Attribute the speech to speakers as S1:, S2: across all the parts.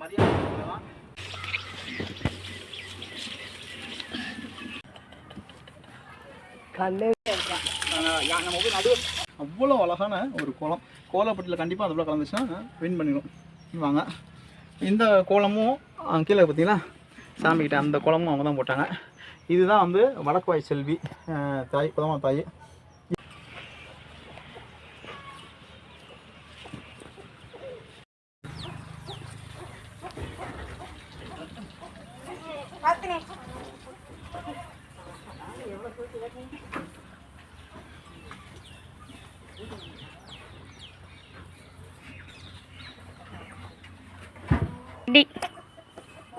S1: மரியாதை கொடுக்கலாம். நம்ம போய் நடு அவ்வளோ அழகான ஒரு கோலம். கோலப்பட்டியில் கண்டிப்பாக அது போல் கலந்துச்சுன்னா வின் பண்ணிடும் வாங்க. இந்த கோலமும் கீழே பார்த்தீங்களா? சாமிக்கிட்ட அந்த கோலமும் அவங்க தான் போட்டாங்க. இதுதான் வந்து வடக்குவாய் செல்வி தாய் புதமா தாய்.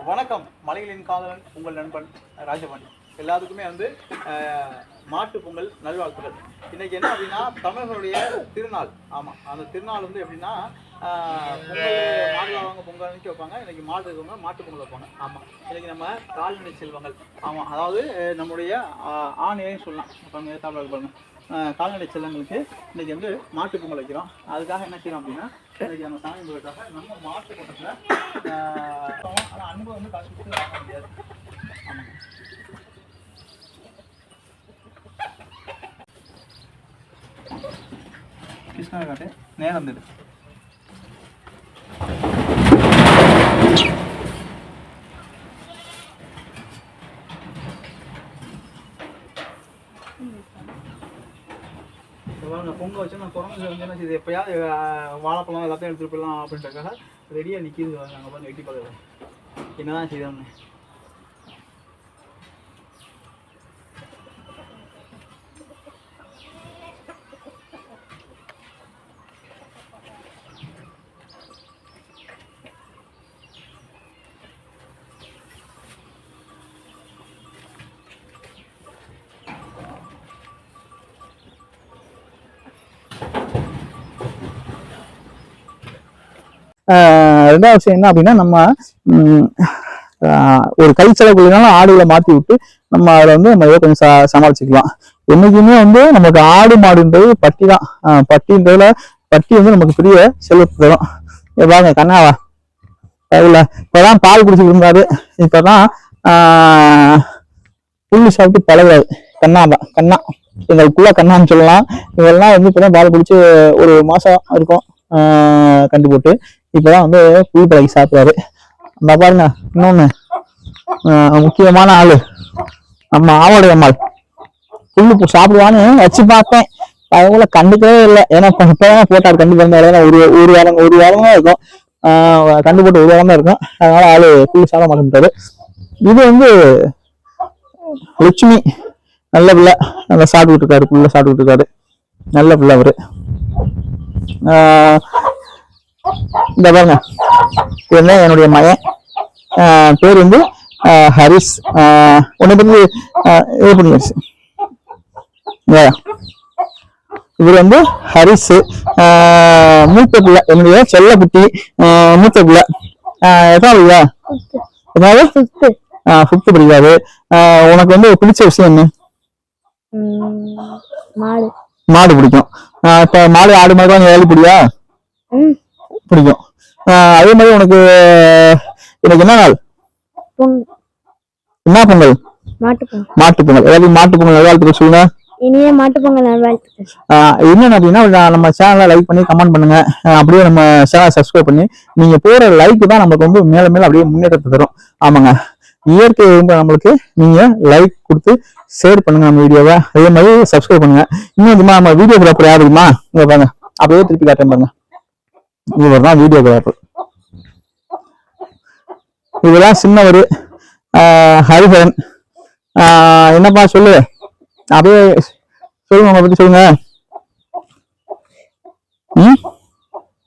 S1: வணக்கம் மலைகளின் காதலன் உங்கள் நண்பன் ராஜபன் எல்லாத்துக்குமே வந்து மாட்டு மாட்டுப் பொங்கல் நல்வாழ்த்துக்கள். இன்னைக்கு என்ன அப்படின்னா தமிழர்களுடைய திருநாள். ஆமாம் அந்த திருநாள் வந்து எப்படின்னா பொங்கல் மாடு வாங்க பொங்கல் அன்னைக்கு வைப்பாங்க. இன்னைக்கு மாடு இருக்கவங்க மாட்டு பொங்கல் வைப்பாங்க. ஆமாம் இன்னைக்கு நம்ம கால்நடை செல்வங்கள். ஆமாம் அதாவது நம்முடைய ஆஹ், சொல்லலாம். பாருங்க தமிழர்கள் பாருங்க. கால்நடை செல்வங்களுக்கு இன்னைக்கு வந்து மாட்டு பொங்கல் வைக்கிறோம். அதுக்காக என்ன செய்யணும் அப்படின்னா நம்ம சாமி பொங்கலுக்காக நம்ம மாட்டு கூட்டத்தில் ஆனால் அன்பு வந்து கஷ்டப்பட்டு வாங்க முடியாது ஆமாங்க கிருஷ்ணா காட்டு நேரம் இருந்தது பாருங்க பொங்க வந்து என்ன எப்பயாவது வாழைப்பழம் எல்லாத்தையும் எடுத்துகிட்டு போயிடலாம் அப்படின்றக்காக ரெடியாக நிற்கிது நாங்கள் பாருங்க எட்டி பார்க்குறது என்னதான் செய்தோம்னு.
S2: ரெண்டாவது விஷயம் என்ன அப்படின்னா நம்ம ஒரு கை செலவுக்குள்ளனாலும் ஆடுகளை மாற்றி விட்டு நம்ம அதில் வந்து நம்ம ஏதோ கொஞ்சம் ச சமாளிச்சுக்கலாம். என்னைக்குமே வந்து நமக்கு ஆடு மாடுன்றது பட்டி தான். பட்டின்றதுல பட்டி வந்து நமக்கு பெரிய செல்வத்தை தரும். பாருங்க கண்ணாவா? அதில் இப்போதான் பால் குடிச்சிட்டு இருந்தாரு. இப்போதான் தான் புல்லு சாப்பிட்டு பழகாது கண்ணா தான் கண்ணா. எங்களுக்குள்ள கண்ணான்னு சொல்லலாம். இதெல்லாம் வந்து இப்போதான் பால் குடிச்சு ஒரு மாசம் இருக்கும். கண்டு போட்டு இப்பதான் வந்து புல் பழகி சாப்பிடுறாரு. அந்த பாருங்க இன்னொன்னு முக்கியமான ஆளு. நம்ம ஆவோடைய அம்மாள். புல்லு சாப்பிடுவான்னு வச்சு பார்த்தேன். அவங்கள கண்டுக்கவே இல்லை. ஏன்னா இப்போ போட்டார் கண்டு பிறந்தாரு ஒரு ஒரு வாரம் ஒரு வாரம் இருக்கும். கண்டு போட்டு ஒரு வாரம் தான் இருக்கும். அதனால ஆளு புல்லு சாப்பிட மாட்டேன்ட்டாரு. இது வந்து லட்சுமி. நல்ல பிள்ளை. நல்லா சாப்பிட்டுக்கிட்டு இருக்காரு. புல்ல சாப்பிட்டுட்டு இருக்காரு. நல்ல பிள்ளை அவரு. இந்த பாருங்க. இவன் தான் என்னுடைய ஆஹ் பேர் வந்து ஹரிஸ். உன்னை ஆஹ் இது பண்ணி ஹரிஸ் இங்க. இவர் வந்து ஹரிஸ் மூத்த பிள்ளை. என்னுடைய செல்ல குட்டி மூத்த பிள்ளை. எத்தனாவது படிக்கிறா? எத்தனாவது? ஃபிஃப்த் படிக்காது உனக்கு வந்து பிடிச்ச விஷயம் என்ன?
S3: மாடு.
S2: பிடிக்கும். இப்ப மாடு ஆடு மாடு தான் ஏழு பிடியா பிடிக்கும். அதே மாதிரி உனக்கு எனக்கு என்ன நாள்? என்ன பொங்கல்?
S3: மாட்டு பொங்கல்.
S2: ஏதாவது மாட்டு பொங்கல் நல்வாழ்த்துக்கள் சொல்லுங்க.
S3: இனிய மாட்டு பொங்கல் நல்வாழ்த்துக்கள்.
S2: என்னன்னு அப்படின்னா நம்ம சேனலை லைக் பண்ணி கமெண்ட் பண்ணுங்க. அப்படியே நம்ம சேனலை சப்ஸ்கிரைப் பண்ணி நீங்க போற லைக் தான் நமக்கு வந்து மேல மேல அப்படியே முன்னேற்றத்தை தரும். ஆமாங்க. இயற்கை விரும்ப நம்மளுக்கு நீங்க லைக் கொடுத்து ஷேர் பண்ணுங்க நம்ம வீடியோவை. அதே மாதிரி சப்ஸ்கிரைப் பண்ணுங்க. இன்னும் நம்ம வீடியோகிராஃபர் யார் தெரியுமா இங்க பாருங்க. அப்படியே திருப்பி காட்டுறேன் பாருங்க. இவர் தான் வீடியோகிராஃபர் இவர்தான் சின்னவர். ஹரிஹரன். என்னப்பா சொல்லு? அப்படியே சொல்லுங்க உங்களை பத்தி சொல்லுங்க.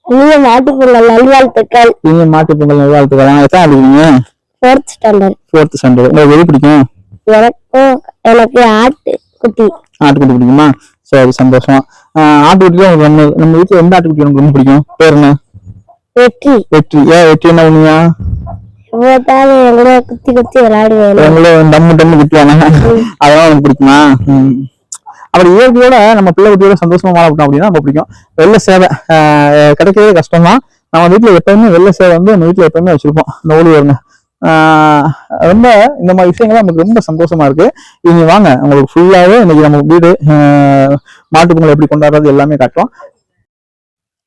S3: இனிய மாட்டு பொங்கல் நல்வாழ்த்துக்கள்.
S2: இனிய மாட்டு பொங்கல் நல்வாழ்த்துக்கள். எத்தனை இருக்கீங்க
S3: ஃபோர்த் ஸ்டாண்டர்ட்
S2: ஃபோர்த் ஸ்டாண்டர்ட் உங்களுக்கு எது பிடிக்கும்?
S3: எனக்கும் எனக்கு ஆட்டு. குட்டி
S2: ஆட்டுக்குட்டி பிடிக்குமா? சரி சந்தோஷம். ஆஹ் ஆட்டுக்குட்டில உங்களுக்கு நம்ம நம்ம வீட்டுல எந்த ஆட்டுக்குட்டி உங்களுக்கு ரொம்ப பிடிக்கும்? பேர் என்ன?
S3: வெற்றி.
S2: வெற்றி. ஏன் வெற்றி என்ன பண்ணுவியா?
S3: குத்தி குத்தி விளையாடுவேன்.
S2: டம்மு டம்மு குட்டியானா அதெல்லாம் உங்களுக்கு பிடிக்குமா. அப்படி இயற்கையோட நம்ம பிள்ளை குட்டியோட சந்தோஷமா வாழ விட்டோம் அப்படின்னா ரொம்ப பிடிக்கும். வெள்ள சேவை ஆஹ் கிடைக்கிறதே கஷ்டம் தான்
S4: நம்ம வீட்டில் எப்பயுமே வெள்ளை சேவை வந்து நம்ம வீட்டில் எப்பயுமே வச்சிருப்போம். இந்த வருங்க ஆஹ் ரொம்ப இந்த மாதிரி விஷயங்கள் நமக்கு ரொம்ப சந்தோஷமா இருக்கு. இனி வாங்க உங்களுக்கு ஃபுல்லாவே இன்னைக்கு நம்ம வீடு மாட்டு பொங்கல் எப்படி கொண்டாடுறது எல்லாமே காட்டும்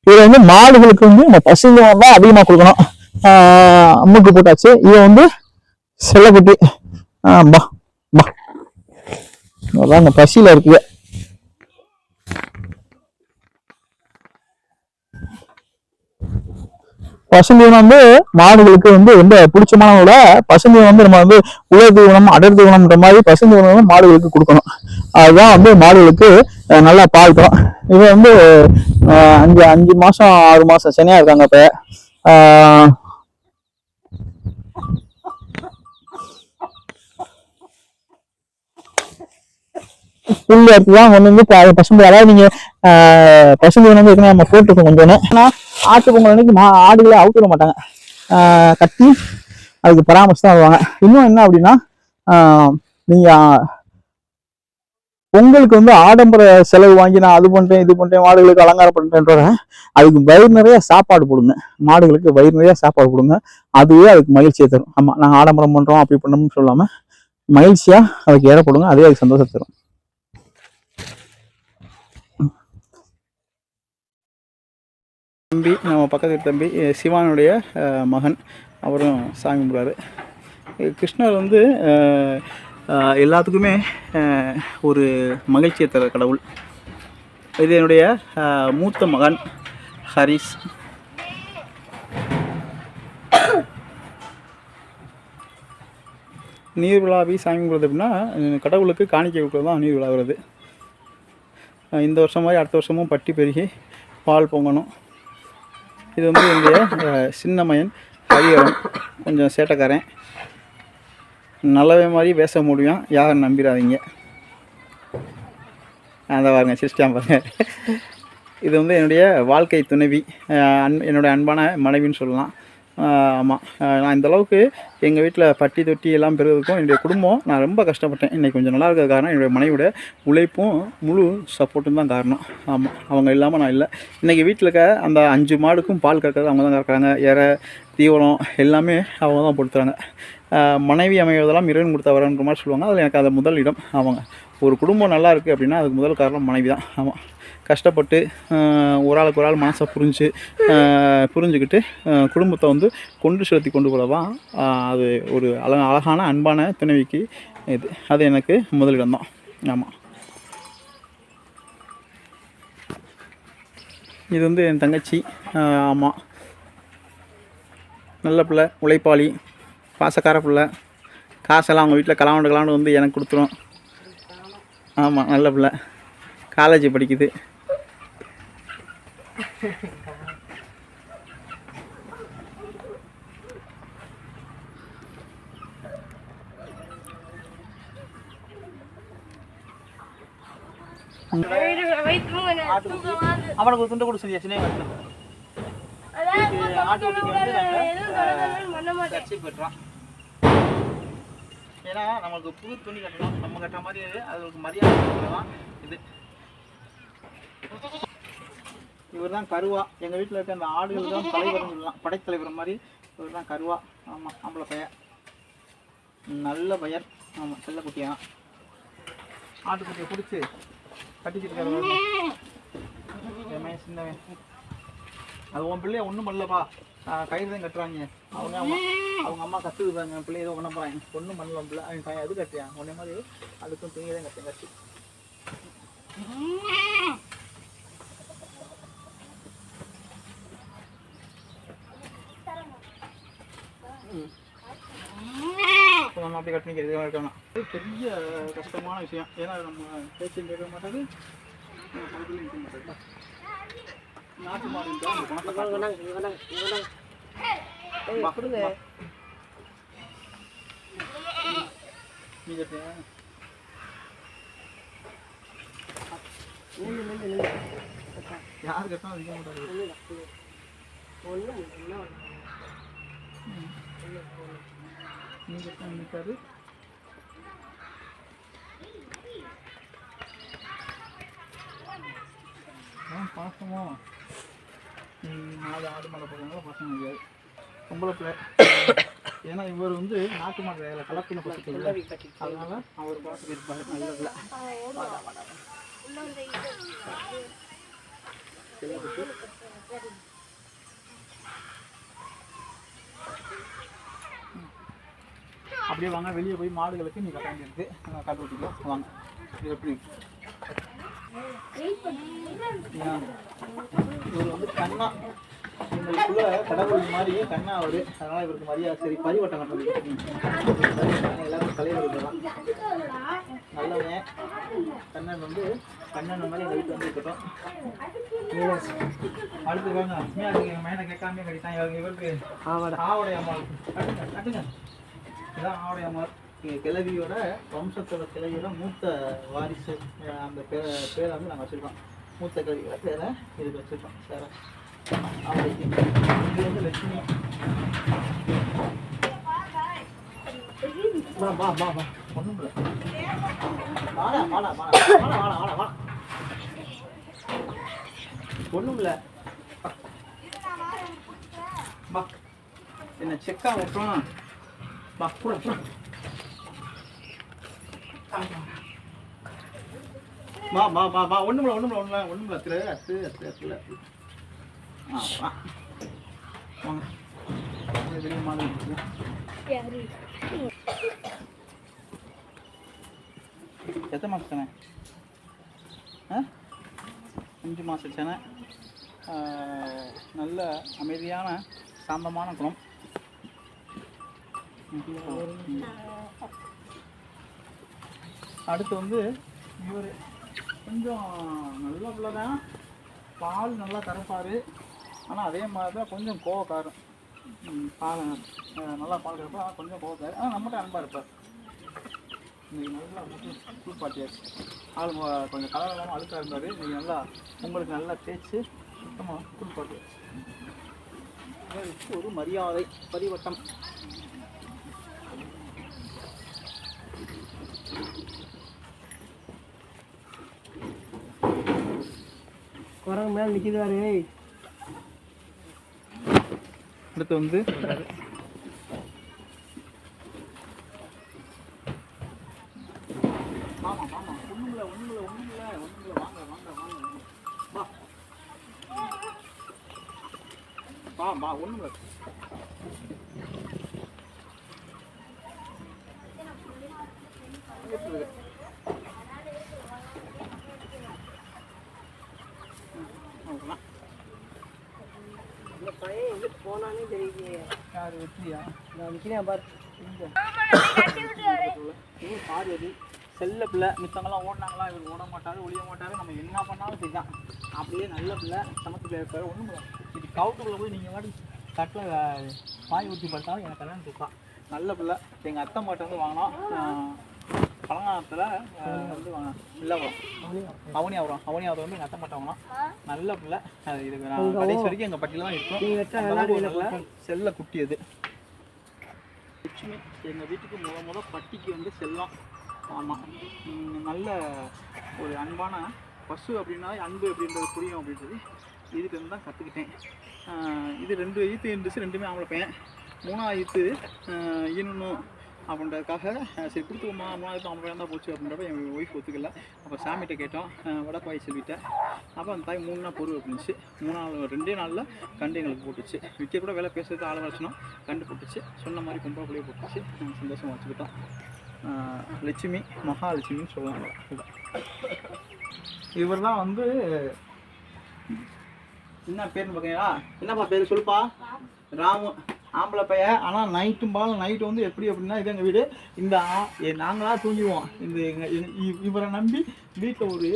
S4: இதுல வந்து மாடுகளுக்கு வந்து நம்ம பசுந்தம் தான் அதிகமா கொடுக்கணும். ஆஹ் அம்முக்கு போட்டாச்சு. இது வந்து செல்லக்குட்டி ஆஹ் பா பா. அதான் பசியில இருக்குது. பசுந்தீவனம் வந்து மாடுகளுக்கு வந்து ரொம்ப பிடிச்சமான விட பசுந்தீவனம் வந்து நம்ம வந்து உலர் தீவனம் அடர் தீவனம்ன்ற மாதிரி பசுந்தீவனம் வந்து மாடுகளுக்கு கொடுக்கணும். அதுதான் வந்து மாடுகளுக்கு நல்லா பால் தரும். இது வந்து அஞ்சு அஞ்சு மாசம் ஆறு மாசம் சனியா இருக்காங்க இப்ப. புல் எடுத்து தான் கொண்டு வந்து ப- பசும்பு அதாவது நீங்க ஆஹ், பசும்பு வந்து நம்ம போட்டுருக்கோம் கொஞ்சம் ஏன்னா ஆட்டு பொங்கல் அன்னைக்கு மா ஆடுகளை அவுத்து விட மாட்டாங்க. கட்டி அதுக்கு பராமரிச்சு தான் வருவாங்க. இன்னும் என்ன அப்படின்னா நீங்கள் நீங்க பொங்கலுக்கு வந்து ஆடம்பர செலவு வாங்கி நான் அது பண்றேன் இது பண்றேன் மாடுகளுக்கு அலங்காரம் பண்றேன்றத அதுக்கு வயிறு நிறைய சாப்பாடு போடுங்க. மாடுகளுக்கு வயிறு நிறைய சாப்பாடு கொடுங்க அதுவே அதுக்கு மகிழ்ச்சியை தரும். ஆமா நாங்கள் ஆடம்பரம் பண்றோம் அப்படி பண்ணோம்னு சொல்லாம மகிழ்ச்சியா அதுக்கு ஏற போடுங்க அதே அதுக்கு சந்தோஷத்தை தரும்.
S2: தம்பி நம்ம பக்கத்து வீட்டு தம்பி சிவானுடைய மகன். அவரும் சாமி கும்பிடுறாரு. கிருஷ்ணர் வந்து எல்லாத்துக்குமே ஒரு மகிழ்ச்சியை தர கடவுள். இது என்னுடைய மூத்த மகன் ஹரிஸ். நீர் விழாவி சாமி கும்பிடுறது அப்படின்னா கடவுளுக்கு காணிக்கை கொடுக்குறது தான் நீர் விழா வருது இந்த வருஷம் மாதிரி அடுத்த வருஷமும் பட்டி பெருகி பால் பொங்கணும். இது வந்து என்னுடைய சின்னமயன் சின்ன கொஞ்சம் சேட்டைக்காரன். நல்லவே மாதிரி பேச முடியும். யாரும் நம்பிடாதீங்க. அதை பாருங்க சிஸ்டம் பாருங்க. இது வந்து என்னுடைய வாழ்க்கை துணைவி. அன் என்னுடைய அன்பான மனைவின்னு சொல்லலாம். ஆமாம் நான் இந்த அளவுக்கு எங்கள் வீட்டில் பட்டி தொட்டி எல்லாம் பெறுவதற்கும் என்னுடைய குடும்பம் நான் ரொம்ப கஷ்டப்பட்டேன். இன்றைக்கி கொஞ்சம் நல்லா இருக்கிற காரணம் என்னுடைய மனைவியோட உழைப்பும் முழு சப்போர்ட்டும் தான் காரணம். ஆமாம் அவங்க இல்லாமல் நான் இல்லை. இன்றைக்கி வீட்டில் இருக்க அந்த அஞ்சு மாடுக்கும் பால் கறக்கிறது அவங்க தான் கறக்கிறாங்க. இற தீவனம் எல்லாமே அவங்க தான் பொறுத்துறாங்க மனைவி அமைவதெல்லாம் இறைவன் கொடுத்த வரன்ற மாதிரி சொல்லுவாங்க. அதில் எனக்கு அது முதல் இடம் ஆமாங்க ஒரு குடும்பம் நல்லா இருக்குது அப்படின்னா அதுக்கு முதல் காரணம் மனைவி தான். ஆமாம் கஷ்டப்பட்டு ஒரு ஆளுக்கு ஒரு ஆள் மனசை புரிஞ்சு புரிஞ்சுக்கிட்டு குடும்பத்தை வந்து கொண்டு செலுத்தி கொண்டு போலதான் அது ஒரு அழ அழகான அன்பான துணைவிக்கு இது. அது எனக்கு முதலிடம் தான். ஆமாம் இது வந்து என் தங்கச்சி ஆமாம் நல்ல பிள்ளை உழைப்பாளி பாசக்கார பிள்ளை. காசெல்லாம் அவங்க வீட்டில் கலாண்டு கலாண்டு வந்து எனக்கு கொடுத்துரும். ஆமாம் நல்ல பிள்ளை. காலேஜ் படிக்குது. அவனுக்கு ஒரு துண்டு கூட சரியா? சின்ன பெற்றான் ஏன்னா நமக்கு புது துணி கட்டணும். நம்ம கட்டுற மாதிரி அதுக்கு மரியாதை தான் இவர் தான் கருவா. எங்கள் வீட்டில் இருக்க அந்த ஆடுகள் தான் தலைவர் சொல்லலாம். படைத்தலைவர் மாதிரி இவர் தான் கருவா. ஆமாம் ஆம்பளை பையர் நல்ல பையன். ஆமாம் செல்ல குட்டியா. ஆட்டுக்குட்டியை பிடிச்சி கட்டிக்கிட்டு இருக்காரு சின்னவன் அது உன் பிள்ளைய ஒன்றும் பண்ணலப்பா. கயிறு தான் கட்டுறாங்க. அவங்க அம்மா அவங்க அம்மா கற்றுக்குறாங்க பிள்ளை ஏதோ ஒன்றும் போகிறாங்க ஒன்றும் பண்ணல பிள்ளை. அவன் பையன் எது கட்டுறான் உடனே மாதிரி அதுக்கும் துணியை தான் கட்டுறேன். கட்டி. நம்ம அப்படி கட்டி நிற்கிறது இருக்கணும் பெரிய கஷ்டமான விஷயம். ஏன்னா நம்ம பேச்சு கேட்க மாட்டாது பக்கத்துல நிற்க மாட்டாது நாட்டு மாடு. நீ கட்டியா? யார் மாட்டாரு. நீ கட்டினா நிற்காது பாசமோ நாலு ஆடு மாடை போடுறதுனால பாசம் கிடையாது பொம்பளை பிள்ளை ஏன்னா இவர் வந்து நாட்டு மாடு வேலை கலப்பின பசங்க அதனால அவர் பார்த்து இருப்பாரு நல்ல Thank you வாடா, வாடா. செல்ல குட்டி. அப்படியே வாங்க. வெளியே போய் மாடுகளுக்கு நீ கட்ட வேண்டியிருக்கு காட்டு விட்டுக்கோ வாங்க. இது எப்படி? இவர் வந்து கண்ணா. உங்களுக்குள்ள கடவுள் மாதிரி கண்ணா அவரு. அதனால இவருக்கு மரியாதை சரி பரிவட்டம் கட்டுறது எல்லாரும் தலைவர் தான். நல்லவன். கண்ணன் வந்து கண்ணன் மாதிரி எங்கள் வந்து இருக்கட்டும். அடுத்து வாங்க மேலே கேட்காம கட்டிட்டான். இவருக்கு ஆவடை. அம்மாள் கட்டுங்க கட்டுங்க. இதான் ஆவடை எங்கள் கிழவியோட வம்சத்தோட கிழவியோட மூத்த வாரிசு அந்த பேரை பேரை வந்து நாங்கள் வச்சுருக்கோம். மூத்த கிழவியோட பேரை இதுக்கு வச்சுருக்கோம் சார். ஆவடைக்கு இது வந்து லட்சுமி. வா வா வா வா. ஒன்றும் இல்லை. வாடா வாடா வாடா வாடா வாடா வாடா வாடா. ஒன்றும் இல்லை. என்ன செக்கா விட்டுறோம் வா கூட கூட வா வா வா வா ஒன்றும் இல்லை ஒன்றும் இல்லை ஒன்றும் இல்லை ஒன்றும் இல்லை திரு அத்து அத்து அத்துல ஆ வா வாங்க வெளியே மாதிரி இருக்குது எத்தனை மாதம் சேனை? ஆ? அஞ்சு மாதம் சேனை. நல்ல அமைதியான சாந்தமான குணம். அடுத்து வந்து இவர் கொஞ்சம் நல்ல பிள்ளை தான் பால் நல்லா கறப்பார் ஆனால் அதே மாதிரி தான் கொஞ்சம் கோவக்காரன் பால் நல்லா பால் கறப்பார் ஆனால் கொஞ்சம் கோவக்காரன் ஆனால் நம்மகிட்ட அன்பாக இருப்பார். இன்னைக்கு நல்லா குளிப்பாட்டியார் ஆள் கொஞ்சம் கலர் இல்லாமல் அழுக்காக இருந்தார். இன்னைக்கு நல்லா உங்களுக்கு நல்லா தேய்ச்சி சுத்தமாக சூப் ஒரு மரியாதை பரிவட்டம். ஒண்ணுமில்ல ஒண்ணுமில்ல வாங்க வாங்க வாங்க வா வா வா ஒண்ணுமில்ல எப்படி இருக்கு? ம், அவ்வளவுதான்.
S1: இந்த பையன் எங்க போனானே தெரியலையே
S2: யாரு வெற்றியா
S1: நான் நிக்கிறேன் பாரு.
S2: இது பார்வதி செல்ல பிள்ளை மித்தவங்களாம் ஓடினாங்களா இவர் ஓட மாட்டாரு ஒளிய மாட்டாரு நம்ம என்ன பண்ணாலும் சரிதான். அப்படியே நல்ல பிள்ளை சமத்து பிள்ளை இருப்பாரு ஒன்றும் இது கவுட்டுக்குள்ள போய் நீங்கள் வாடி தட்டில் வாய் ஊற்றி பார்த்தாலும் எனக்கு கல்யாணம் நல்ல பிள்ளை. எங்கள் அத்தை மாட்ட வந்து வாங்கினோம். பழங்காலத்தில் வந்து வாங்கினோம். இல்லவரம் அவனியாபுரம். அவனியாபுரம் வந்து எங்கள் அத்தை மாட்ட வாங்கினோம். நல்ல பிள்ளை. நான் கடைசி வரைக்கும் எங்கள் பட்டியில் தான் இருக்கும் செல்ல குட்டி அது லட்சுமி எங்கள் வீட்டுக்கு முத முத பட்டிக்கு வந்து செல்லம். ஆமாம் நல்ல ஒரு அன்பான பசு அப்படின்னா அன்பு அப்படின்றது புரியும் அப்படின்றது இதுக்கு தான் கற்றுக்கிட்டேன் இது ரெண்டு ஈத்து இருந்துச்சு ரெண்டுமே ஆம்பளை பையன். மூணாவது ஈத்து இன்னொன்று ஈனணும் அப்படின்றதுக்காக சரி கொடுத்துக்கோமா மூணாவது ஆம்பளை தான் போச்சு அப்படின்றப்ப என் ஒய்ஃப் ஒத்துக்கல. அப்போ சாமிகிட்ட கேட்டோம் ஆஹ் வடப்பாய் செல்விட்டேன் அப்போ அந்த தாய் மூணு நாள் பொருள் அப்படின்ச்சு மூணு நாள் ரெண்டே நாளில் கண்டு எங்களுக்கு போட்டுச்சு. விற்க கூட வேலை பேசுறதுக்கு ஆள் வச்சுனோம். கண்டு போட்டுச்சு. சொன்ன மாதிரி பொம்பளை பிள்ளைய போட்டுச்சு. நாங்கள் சந்தோஷமாக வச்சுக்கிட்டோம். லட்சுமி மகாலட்சுமின்னு சொல்லுவாங்க. இவர் தான் வந்து என்ன பேர்னு பார்த்தீங்களா என்னப்பா பேர்? சொல்லுப்பா. ராமு. ஆம்பளை பையன் ஆனால் நைட்டும் பால் நைட்டு வந்து எப்படி அப்படின்னா இது எங்கள் வீடு இந்த நாங்களாக தூங்கிடுவோம். இந்த எங்கள் இவரை நம்பி வீட்டில் ஒரு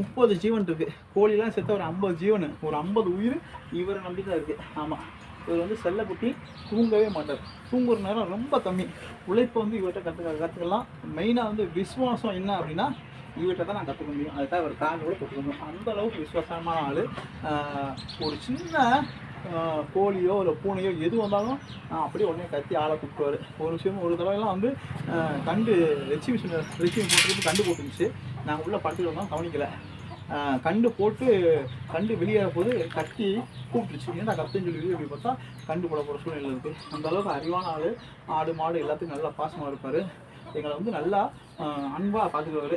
S2: முப்பது ஜீவன் இருக்குது கோழிலாம் செத்த ஒரு ஐம்பது ஜீவன். ஒரு ஐம்பது உயிர் இவரை நம்பி தான் இருக்குது ஆமாம் இவர் வந்து செல்லக்குட்டி தூங்கவே மாட்டார். தூங்குற நேரம் ரொம்ப கம்மி. உழைப்பை வந்து இவர்கிட்ட கற்றுக்க கற்றுக்கலாம் மெயினாக வந்து விஸ்வாசம் என்ன அப்படின்னா இவர்கிட்ட தான் நான் கற்றுக்க முடியும். அதுதான் இவர் காரணம் கூட கற்றுக்கணும் முடியும். அந்தளவுக்கு விசுவாசமான ஆள். ஒரு சின்ன கோழியோ இல்லை பூனையோ எது வந்தாலும் நான் அப்படியே உடனே கத்தி ஆளை கூப்பிட்டுவார் ஒரு விஷயம் ஒரு தடவைலாம் வந்து கண்டு லட்சுமி சொன்ன லட்சுமி கண்டு போட்டுருந்துச்சு. நாங்கள் உள்ளே படுத்துட்டு வந்தோம் கவனிக்கலை. கண்டு போட்டு கண்டு வெளியேற போது கத்தி கூப்பிட்டுச்சு ஏன்டா கத்துன்னு சொல்லி வெளியே பார்த்தா கண்டு போட போகிற சூழ்நிலை இருக்குது அந்த அளவுக்கு அறிவான ஆள் ஆடு மாடு எல்லாத்துக்கும் நல்லா பாசமாக இருப்பார். எங்களை வந்து நல்லா அன்பாக பார்த்துக்குவார்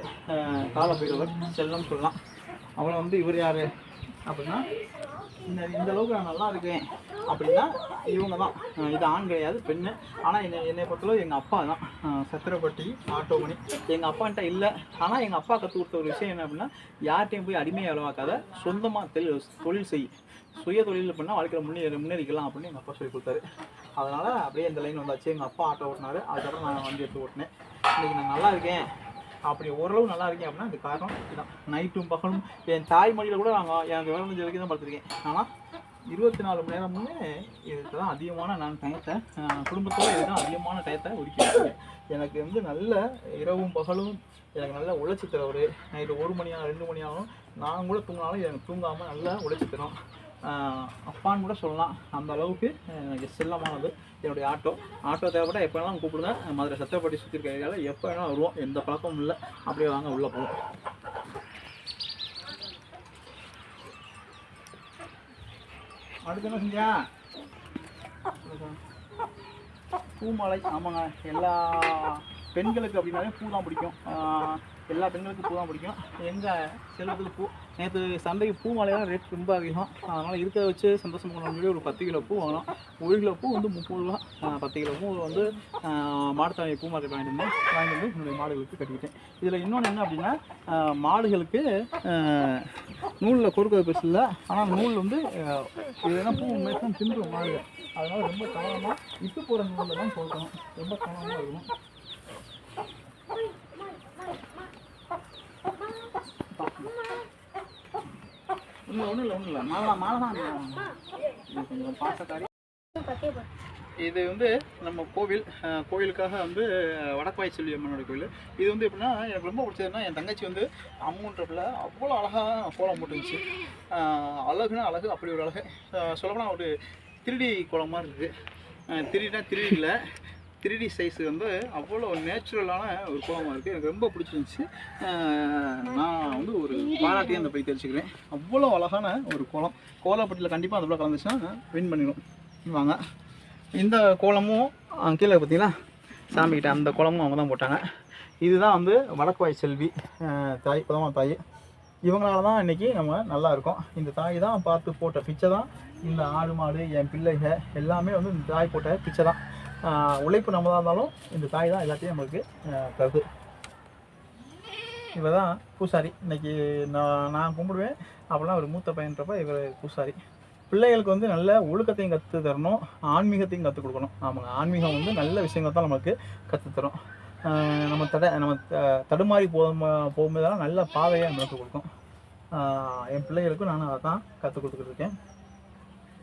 S2: காலை போயிடுவார் செல்லம் சொல்லலாம். அவனை வந்து இவர் யார்? அப்படின்னா இந்த இந்த அளவுக்கு நான் நல்லா இருக்கேன். அப்படின்னா இவங்க தான். இது ஆண் கிடையாது பெண்ணு. ஆனால் என்னை என்னை பொறுத்தளவு எங்கள் அப்பா தான். சத்திரப்பட்டி ஆட்டோமணி. எங்கள் அப்பான்ட்ட இல்லை. ஆனால் எங்கள் அப்பா கற்றுக் கொடுத்த ஒரு விஷயம் என்ன அப்படின்னா யார்கிட்டையும் போய் அடிமையை அளவாக்காத சொந்தமாக தொழில் தொழில் செய். சுய தொழில் பண்ணால் வாழ்க்கையில் முன்னேறி முன்னேறிக்கலாம் அப்படின்னு எங்கள் அப்பா சொல்லி கொடுத்தாரு. அதனால் அப்படியே இந்த லைன் வந்தாச்சு. எங்கள் அப்பா ஆட்டோ ஓட்டினாரு. அதுக்கப்புறம் நான் வண்டி எடுத்து ஓட்டினேன். இன்னைக்கு நான் நல்லா இருக்கேன். அப்படி ஓரளவு நல்லா இருக்கேன் அப்படின்னா அது காரணம் இதுதான். நைட்டும் பகலும் என் தாய் மொழியில் கூட நாங்கள் எனக்கு விவரம் வரைக்கும் தான் படுத்திருக்கேன் ஆனால் இருபத்தி நாலு மணி நேரமுமே இதுக்கு தான் அதிகமான நான் டயத்தை குடும்பத்தோட இதுதான் அதிகமான டயத்தை ஒதுக்கி எனக்கு வந்து நல்ல இரவும் பகலும் எனக்கு நல்ல உழைச்சி தரவர். நைட்டு ஒரு மணி ஆகும் ரெண்டு மணி ஆகும் நான் கூட தூங்கினாலும் எனக்கு தூங்காமல் நல்லா உழைச்சி தரும் அப்பான்னு கூட சொல்லலாம். அந்த அளவுக்கு செல்லமானது. என்னுடைய ஆட்டோ. ஆட்டோ தேவைப்பட்டா எப்போ வேணாலும் கூப்பிடுங்க. மதுரை சத்திரப்பட்டி சுற்றி இருக்க ஏரியாவில் எப்போ வேணாலும் வருவோம். எந்த பழக்கமும் இல்லை. அப்படியே வாங்க உள்ளே போவோம் அடுத்து என்ன செஞ்சா? பூமாலை. ஆமாங்க. எல்லா பெண்களுக்கு அப்படின்னாலே பூ தான் பிடிக்கும். எல்லா பெண்களுக்கும் பூ தான் பிடிக்கும். எங்கள் செல்வத்துக்கு பூ? நேற்று சந்தைக்கு பூ மாலையெல்லாம் ரேட் ரொம்ப அதிகம் அதனால் இருக்கிறத வச்சு சந்தோஷம் பண்ண ஒரு பத்து கிலோ பூ வாங்கினோம் ஒரு கிலோ பூ வந்து முப்பது ரூபா பத்து கிலோ பூ வந்து மாட்டுத்தாய் பூ மார்க்கெட் வாங்கிட்டு வந்தேன் வாங்கிட்டு வந்து என்னுடைய மாடுகளுக்கு கட்டிக்கிட்டேன் இதில் இன்னொன்று என்ன அப்படின்னா மாடுகளுக்கு நூலில் கொடுக்கறது பெருசு இல்லை ஆனால் நூல் வந்து இதெல்லாம் பூ மேக்ஸிமம் தின்று மாடு அதனால் ரொம்ப கவனமாக இட்டு போகிற நூலில் தான் கொடுக்கணும் ரொம்ப கவனமாக இருக்கணும் ஒன்றும் ஒன்றும் இல்லை ஒன்றும் இல்லை. மாலை மாலை தான் இது கொஞ்சம் பாசக்காரி இது வந்து நம்ம கோவில் கோவிலுக்காக வந்து வடக்காய் செல்வி அம்மனோட கோவில். இது வந்து எப்படின்னா எனக்கு ரொம்ப பிடிச்சதுன்னா என் தங்கச்சி வந்து அம்முன்றப்பில் அவ்வளோ அழகாக கோலம் போட்டுருந்துச்சு. அழகுனா அழகு அப்படி ஒரு அழகு. சொல்லப்போனால் ஒரு திருடி கோலம் மாதிரி இருக்குது திருடினா திருடி த்ரீ சைஸ் வந்து அவ்வளோ நேச்சுரலான ஒரு கோலமாக இருக்குது எனக்கு ரொம்ப பிடிச்சிருந்துச்சு. நான் வந்து ஒரு பாராட்டியே அந்த போய் தெரிஞ்சுக்கிறேன் அவ்வளோ அழகான ஒரு கோலம். கோலப்பட்டியில் கண்டிப்பாக அது கலந்துச்சுன்னா வின் பண்ணிடும் வாங்க. இந்த கோலமும் கீழே பார்த்தீங்களா சாமிக்கிட்ட அந்த கோலமும் அவங்க தான் போட்டாங்க. இதுதான் வந்து வடக்குவாய் செல்வி தாய் குதமா தாய். இவங்களால தான் இன்றைக்கி நம்ம நல்லா இருக்கோம். இந்த தாய் தான் பார்த்து போட்ட பிச்சை தான். இந்த ஆடு மாடு என் பிள்ளைகள் எல்லாமே வந்து இந்த தாய் போட்ட பிச்சை தான். உழைப்பு நம்ம தான் இருந்தாலும் இந்த தாய் தான் எல்லாத்தையும் நம்மளுக்கு தருது. இவர் தான் பூசாரி. இன்னைக்கு நான் நான் கும்பிடுவேன். அப்போல்லாம் ஒரு மூத்த பையன்றப்ப இவர் பூசாரி. பிள்ளைகளுக்கு வந்து நல்ல ஒழுக்கத்தையும் கற்று தரணும் ஆன்மீகத்தையும் கற்றுக் கொடுக்கணும். ஆமாங்க ஆன்மீகம் வந்து நல்ல விஷயங்கள் தான் நமக்கு கற்றுத் தரும். நம்ம தட நம்ம த- தடுமாறி போகும் போகும்போதெல்லாம் நல்ல பாதையாக நம்மளுக்கு கொடுக்கும். என் பிள்ளைகளுக்கும் நான் அதை தான் கற்றுக் கொடுத்துக்கிட்டு இருக்கேன்.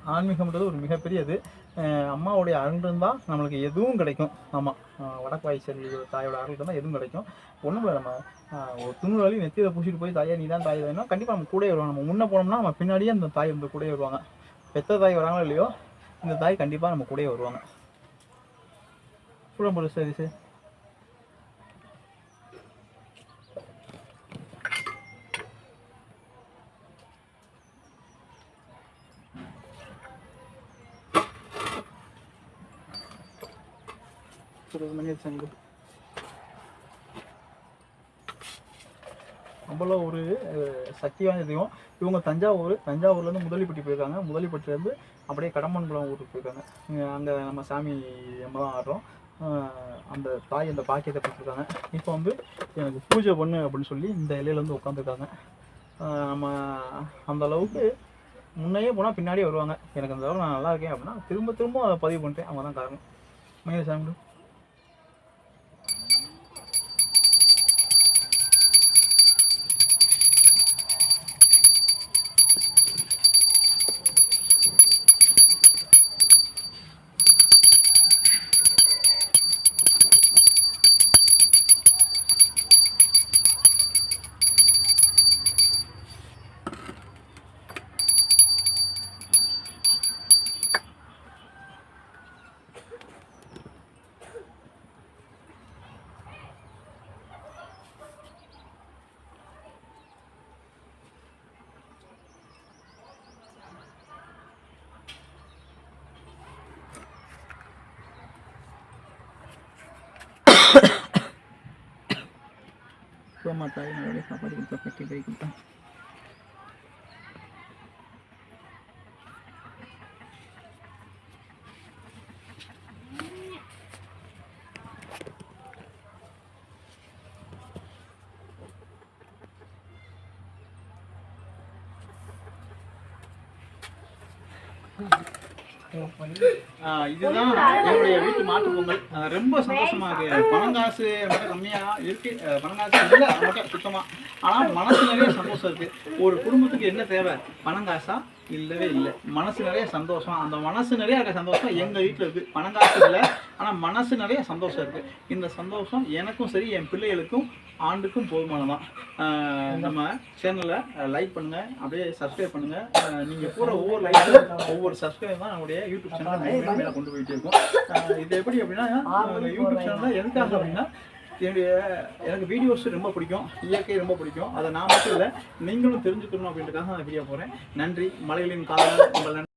S2: ஆன்மீகம்ன்றது ஒரு மிகப்பெரியது. இது அம்மாவுடைய அருள் இருந்தால் நம்மளுக்கு எதுவும் கிடைக்கும். ஆமாம் வடக்குவாய் செல்வி தாயோட அருள் இருந்தால் எதுவும் கிடைக்கும். ஒன்றும் இல்லை நம்ம ஒரு துணு நெத்தியில் பூசிட்டு போய் தாயா நீ தான் தாய் வேணும் கண்டிப்பாக நம்ம கூட வருவாங்க. நம்ம முன்னே போனோம்னா நம்ம பின்னாடியே அந்த தாய் வந்து கூடயே வருவாங்க. பெத்த தாய் வராங்களோ இல்லையோ இந்த தாய் கண்டிப்பாக நம்ம கூடயே வருவாங்க. சொல்ல முடியும் சரி சரி இருபது மணி ஆச்சு அவ்வளோ ஒரு சக்தி வாய்ந்த தெய்வம். இவங்க தஞ்சாவூர் தஞ்சாவூர்லேருந்து முதலிப்பட்டி போயிருக்காங்க. முதலிப்பட்டிலேருந்து அப்படியே கடம்பன்குளம் ஊருக்கு போயிருக்காங்க. அங்கே நம்ம சாமி நம்ம தான் ஆடுறோம். அந்த தாய் அந்த பாக்கியத்தை கொடுத்துருக்காங்க இப்போ வந்து எனக்கு பூஜை பண்ணு அப்படின்னு சொல்லி இந்த இலையிலேருந்து உட்காந்துருக்காங்க நம்ம அந்த அளவுக்கு முன்னையே போனால் பின்னாடியே வருவாங்க. எனக்கு அந்த தடவை நான் நல்லா இருக்கேன் அப்படின்னா திரும்ப திரும்ப அதை பதிவு பண்ணிட்டேன். அவங்க தான் காரணம். மகேஷ் சாமி
S4: மாத்தாய் நல்லபடியாக சாப்பாடு கொடுத்தா கட்டி கை கொடுத்தா
S2: இதுதான் என்னுடைய வீட்டு மாட்டு பொங்கல். ரொம்ப சந்தோஷமா இருக்கு. பணங்காசு மட்டும் கம்மியா இருக்கு. பணங்காசு பணம் இல்லை மட்டும் சுத்தமா. ஆனா மனசு நிறைய சந்தோஷம் இருக்கு. ஒரு குடும்பத்துக்கு என்ன தேவை? பணங்காசா? இல்லவே இல்லை. மனசு நிறைய சந்தோஷம். அந்த மனசு நிறைய இருக்க சந்தோஷம் எங்க வீட்டுல இருக்கு. பணம் காசு இல்லை ஆனா மனசு நிறைய சந்தோஷம் இருக்கு. இந்த சந்தோஷம் எனக்கும் சரி என் பிள்ளைகளுக்கும் ஆண்டுக்கும் போதுமானதான் நம்ம சேனலை லைக் பண்ணுங்க அப்படியே சப்ஸ்கிரைப் பண்ணுங்க. ஆஹ் நீங்க போற ஒவ்வொரு லைக் ஒவ்வொரு சப்ஸ்கிரைப் தான் நம்முடைய யூடியூப் சேனல் மேல கொண்டு போயிட்டே இருக்கும். இது எப்படி அப்படின்னா யூடியூப் சேனல்ல எதுக்காக அப்படின்னா என்னுடைய எனக்கு வீடியோஸ் ரொம்ப பிடிக்கும் இயற்கை ரொம்ப பிடிக்கும். அதை நான் மட்டும் இல்லை நீங்களும் தெரிஞ்சுக்கணும் அப்படின்றதுக்காக நான் வீடியோ போகிறேன் நன்றி மலைகளின் காலம் உங்கள் நன்றி